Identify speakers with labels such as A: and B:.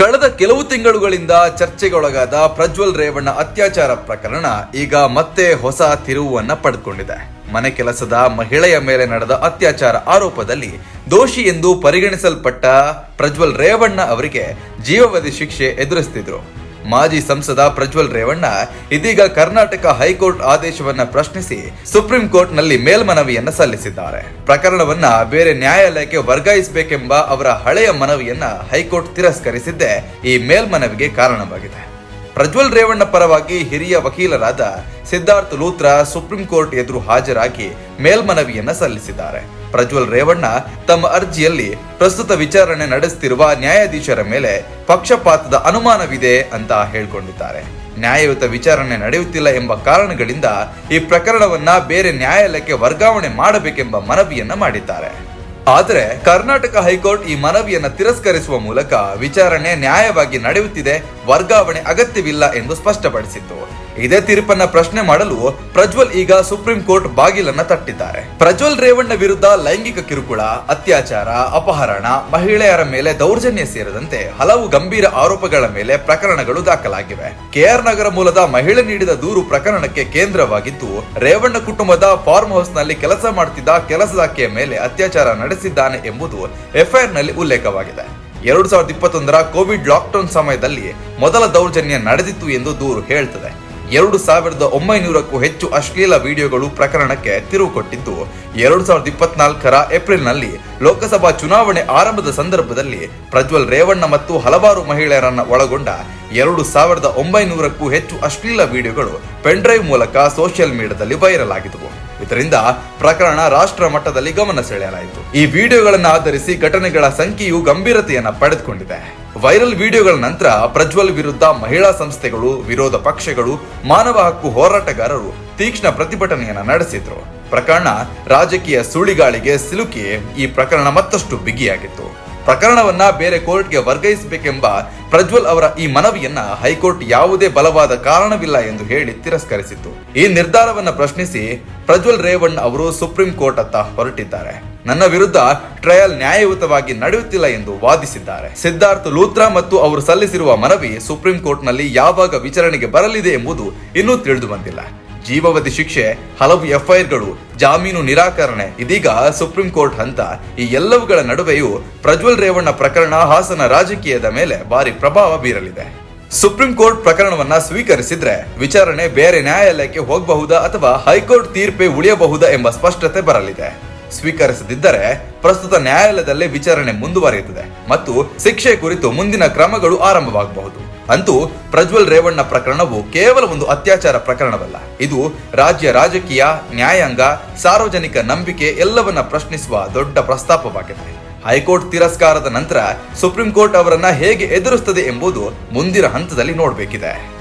A: ಕಳೆದ ಕೆಲವು ತಿಂಗಳುಗಳಿಂದ ಚರ್ಚೆಗೊಳಗಾದ ಪ್ರಜ್ವಲ್ ರೇವಣ್ಣ ಅತ್ಯಾಚಾರ ಪ್ರಕರಣ ಈಗ ಮತ್ತೆ ಹೊಸ ತಿರುವನ್ನ ಪಡೆದುಕೊಂಡಿದೆ. ಮನೆ ಕೆಲಸದ ಮಹಿಳೆಯ ಮೇಲೆ ನಡೆದ ಅತ್ಯಾಚಾರ ಆರೋಪದಲ್ಲಿ ದೋಷಿ ಎಂದು ಪರಿಗಣಿಸಲ್ಪಟ್ಟ ಪ್ರಜ್ವಲ್ ರೇವಣ್ಣ ಅವರಿಗೆ ಜೀವಾವಧಿ ಶಿಕ್ಷೆ ಎದುರಿಸ್ತಿದ್ರು. ಮಾಜಿ ಸಂಸದ ಪ್ರಜ್ವಲ್ ರೇವಣ್ಣ ಇದೀಗ ಕರ್ನಾಟಕ ಹೈಕೋರ್ಟ್ ಆದೇಶವನ್ನ ಪ್ರಶ್ನಿಸಿ ಸುಪ್ರೀಂ ಕೋರ್ಟ್ನಲ್ಲಿ ಮೇಲ್ಮನವಿಯನ್ನ ಸಲ್ಲಿಸಿದ್ದಾರೆ. ಪ್ರಕರಣವನ್ನ ಬೇರೆ ನ್ಯಾಯಾಲಯಕ್ಕೆ ವರ್ಗಾಯಿಸಬೇಕೆಂಬ ಅವರ ಹಳೆಯ ಮನವಿಯನ್ನ ಹೈಕೋರ್ಟ್ ತಿರಸ್ಕರಿಸಿದ್ದೇ ಈ ಮೇಲ್ಮನವಿಗೆ ಕಾರಣವಾಗಿದೆ. ಪ್ರಜ್ವಲ್ ರೇವಣ್ಣ ಪರವಾಗಿ ಹಿರಿಯ ವಕೀಲರಾದ ಸಿದ್ಧಾರ್ಥ್ ಲೂತ್ರ ಸುಪ್ರೀಂ ಕೋರ್ಟ್ ಎದುರು ಹಾಜರಾಗಿ ಮೇಲ್ಮನವಿಯನ್ನ ಸಲ್ಲಿಸಿದ್ದಾರೆ. ಪ್ರಜ್ವಲ್ ರೇವಣ್ಣ ತಮ್ಮ ಅರ್ಜಿಯಲ್ಲಿ ಪ್ರಸ್ತುತ ವಿಚಾರಣೆ ನಡೆಸುತ್ತಿರುವ ನ್ಯಾಯಾಧೀಶರ ಮೇಲೆ ಪಕ್ಷಪಾತದ ಅನುಮಾನವಿದೆ ಅಂತ ಹೇಳಿಕೊಂಡಿದ್ದಾರೆ. ನ್ಯಾಯಯುತ ವಿಚಾರಣೆ ನಡೆಯುತ್ತಿಲ್ಲ ಎಂಬ ಕಾರಣಗಳಿಂದ ಈ ಪ್ರಕರಣವನ್ನ ಬೇರೆ ನ್ಯಾಯಾಲಯಕ್ಕೆ ವರ್ಗಾವಣೆ ಮಾಡಬೇಕೆಂಬ ಮನವಿಯನ್ನ ಮಾಡಿದ್ದಾರೆ. ಆದರೆ ಕರ್ನಾಟಕ ಹೈಕೋರ್ಟ್ ಈ ಮನವಿಯನ್ನು ತಿರಸ್ಕರಿಸುವ ಮೂಲಕ ವಿಚಾರಣೆ ನ್ಯಾಯವಾಗಿ ನಡೆಯುತ್ತಿದೆ ವರ್ಗಾವಣೆ ಅಗತ್ಯವಿಲ್ಲ ಎಂದು ಸ್ಪಷ್ಟಪಡಿಸಿತ್ತು. ಇದೇ ತೀರ್ಪನ್ನ ಪ್ರಶ್ನೆ ಮಾಡಲು ಪ್ರಜ್ವಲ್ ಈಗ ಸುಪ್ರೀಂ ಕೋರ್ಟ್ ಬಾಗಿಲನ್ನ ತಟ್ಟಿದ್ದಾರೆ. ಪ್ರಜ್ವಲ್ ರೇವಣ್ಣ ವಿರುದ್ಧ ಲೈಂಗಿಕ ಕಿರುಕುಳ, ಅತ್ಯಾಚಾರ, ಅಪಹರಣ, ಮಹಿಳೆಯರ ಮೇಲೆ ದೌರ್ಜನ್ಯ ಸೇರಿದಂತೆ ಹಲವು ಗಂಭೀರ ಆರೋಪಗಳ ಮೇಲೆ ಪ್ರಕರಣಗಳು ದಾಖಲಾಗಿವೆ. ಕೆಆರ್ ನಗರ ಮೂಲದ ಮಹಿಳೆ ನೀಡಿದ ದೂರು ಪ್ರಕರಣಕ್ಕೆ ಕೇಂದ್ರವಾಗಿದ್ದು, ರೇವಣ್ಣ ಕುಟುಂಬದ ಫಾರ್ಮ್ ಹೌಸ್ನಲ್ಲಿ ಕೆಲಸ ಮಾಡುತ್ತಿದ್ದ ಕೆಲಸದಾಕೆಯ ಮೇಲೆ ಅತ್ಯಾಚಾರ ನಡೆಸಿದ್ದಾನೆ ಎಂಬುದು ಎಫ್ಐಆರ್ನಲ್ಲಿ ಉಲ್ಲೇಖವಾಗಿದೆ. ಎರಡು ಸಾವಿರದ ಇಪ್ಪತ್ತೊಂದರ ಕೋವಿಡ್ ಲಾಕ್ಡೌನ್ ಸಮಯದಲ್ಲಿ ಮೊದಲ ದೌರ್ಜನ್ಯ ನಡೆದಿತ್ತು ಎಂದು ದೂರು ಹೇಳ್ತದೆ. ಎರಡು ಸಾವಿರದ ಒಂಬೈನೂರಕ್ಕೂ ಹೆಚ್ಚು ಅಶ್ಲೀಲ ವಿಡಿಯೋಗಳು ಪ್ರಕರಣಕ್ಕೆ ತಿರುವು ಕೊಟ್ಟಿದ್ದು, ಎರಡು ಸಾವಿರದ ಇಪ್ಪತ್ನಾಲ್ಕರ ಏಪ್ರಿಲ್ನಲ್ಲಿ ಲೋಕಸಭಾ ಚುನಾವಣೆ ಆರಂಭದ ಸಂದರ್ಭದಲ್ಲಿ ಪ್ರಜ್ವಲ್ ರೇವಣ್ಣ ಮತ್ತು ಹಲವಾರು ಮಹಿಳೆಯರನ್ನ ಒಳಗೊಂಡ ಎರಡು ಸಾವಿರದ ಒಂಬೈನೂರಕ್ಕೂ ಹೆಚ್ಚು ಅಶ್ಲೀಲ ವಿಡಿಯೋಗಳು ಪೆನ್ಡ್ರೈವ್ ಮೂಲಕ ಸೋಷಿಯಲ್ ಮೀಡಿಯಾದಲ್ಲಿ ವೈರಲ್ ಆಗಿದ್ದವು. ಇದರಿಂದ ಪ್ರಕರಣ ರಾಷ್ಟ್ರ ಮಟ್ಟದಲ್ಲಿ ಗಮನ ಸೆಳೆಯಲಾಯಿತು. ಈ ವಿಡಿಯೋಗಳನ್ನು ಆಧರಿಸಿ ಘಟನೆಗಳ ಸಂಖ್ಯೆಯು ಗಂಭೀರತೆಯನ್ನು ಪಡೆದುಕೊಂಡಿದೆ. ವೈರಲ್ ವಿಡಿಯೋಗಳ ನಂತರ ಪ್ರಜ್ವಲ್ ವಿರುದ್ಧ ಮಹಿಳಾ ಸಂಸ್ಥೆಗಳು, ವಿರೋಧ ಪಕ್ಷಗಳು, ಮಾನವ ಹಕ್ಕು ಹೋರಾಟಗಾರರು ತೀಕ್ಷ್ಣ ಪ್ರತಿಭಟನೆಯನ್ನ ನಡೆಸಿದ್ರು. ಪ್ರಕರಣ ರಾಜಕೀಯ ಸುಳಿಗಾಳಿಗೆ ಸಿಲುಕಿ ಈ ಪ್ರಕರಣ ಮತ್ತಷ್ಟು ಬಿಗಿಯಾಗಿತ್ತು. ಪ್ರಕರಣವನ್ನ ಬೇರೆ ಕೋರ್ಟ್ಗೆ ವರ್ಗಾಯಿಸಬೇಕೆಂಬ ಪ್ರಜ್ವಲ್ ಅವರ ಈ ಮನವಿಯನ್ನ ಹೈಕೋರ್ಟ್ ಯಾವುದೇ ಬಲವಾದ ಕಾರಣವಿಲ್ಲ ಎಂದು ಹೇಳಿ ತಿರಸ್ಕರಿಸಿತ್ತು. ಈ ನಿರ್ಧಾರವನ್ನ ಪ್ರಶ್ನಿಸಿ ಪ್ರಜ್ವಲ್ ರೇವಣ್ಣ ಅವರು ಸುಪ್ರೀಂ ಕೋರ್ಟ್ ಅತ್ತ ಹೊರಟಿದ್ದಾರೆ. ನನ್ನ ವಿರುದ್ಧ ಟ್ರಯಲ್ ನ್ಯಾಯಯುತವಾಗಿ ನಡೆಯುತ್ತಿಲ್ಲ ಎಂದು ವಾದಿಸಿದ್ದಾರೆ. ಸಿದ್ಧಾರ್ಥ್ ಲೂತ್ರಾ ಮತ್ತು ಅವರು ಸಲ್ಲಿಸಿರುವ ಮನವಿ ಸುಪ್ರೀಂ ಕೋರ್ಟ್ನಲ್ಲಿ ಯಾವಾಗ ವಿಚಾರಣೆಗೆ ಬರಲಿದೆ ಎಂಬುದು ಇನ್ನೂ ತಿಳಿದು ಬಂದಿಲ್ಲ. ಜೀವಾವಧಿ ಶಿಕ್ಷೆ, ಹಲವು ಎಫ್ಐಆರ್ಗಳು, ಜಾಮೀನು ನಿರಾಕರಣೆ, ಇದೀಗ ಸುಪ್ರೀಂ ಕೋರ್ಟ್ ಹಂತ ಈ ಎಲ್ಲವುಗಳ ನಡುವೆಯೂ ಪ್ರಜ್ವಲ್ ರೇವಣ್ಣ ಪ್ರಕರಣ ಹಾಸನ ರಾಜಕೀಯದ ಮೇಲೆ ಭಾರಿ ಪ್ರಭಾವ ಬೀರಲಿದೆ. ಸುಪ್ರೀಂ ಕೋರ್ಟ್ ಪ್ರಕರಣವನ್ನ ಸ್ವೀಕರಿಸಿದ್ರೆ ವಿಚಾರಣೆ ಬೇರೆ ನ್ಯಾಯಾಲಯಕ್ಕೆ ಹೋಗಬಹುದಾ ಅಥವಾ ಹೈಕೋರ್ಟ್ ತೀರ್ಪೇ ಉಳಿಯಬಹುದಾ ಎಂಬ ಸ್ಪಷ್ಟತೆ ಬರಲಿದೆ. ಸ್ವೀಕರಿಸದಿದ್ದರೆ ಪ್ರಸ್ತುತ ನ್ಯಾಯಾಲಯದಲ್ಲಿ ವಿಚಾರಣೆ ಮುಂದುವರಿಯುತ್ತದೆ ಮತ್ತು ಶಿಕ್ಷೆ ಕುರಿತು ಮುಂದಿನ ಕ್ರಮಗಳು ಆರಂಭವಾಗಬಹುದು. ಅಂತೂ ಪ್ರಜ್ವಲ್ ರೇವಣ್ಣ ಪ್ರಕರಣವು ಕೇವಲ ಒಂದು ಅತ್ಯಾಚಾರ ಪ್ರಕರಣವಲ್ಲ. ಇದು ರಾಜ್ಯ ರಾಜಕೀಯ, ನ್ಯಾಯಾಂಗ, ಸಾರ್ವಜನಿಕ ನಂಬಿಕೆ ಎಲ್ಲವನ್ನ ಪ್ರಶ್ನಿಸುವ ದೊಡ್ಡ ಪ್ರಸ್ತಾಪವಾಗಿದೆ. ಹೈಕೋರ್ಟ್ ತಿರಸ್ಕಾರದ ನಂತರ ಸುಪ್ರೀಂ ಕೋರ್ಟ್ ಅವರನ್ನ ಹೇಗೆ ಎದುರಿಸುತ್ತದೆ ಎಂಬುದು ಮುಂದಿನ ಹಂತದಲ್ಲಿ ನೋಡಬೇಕಿದೆ.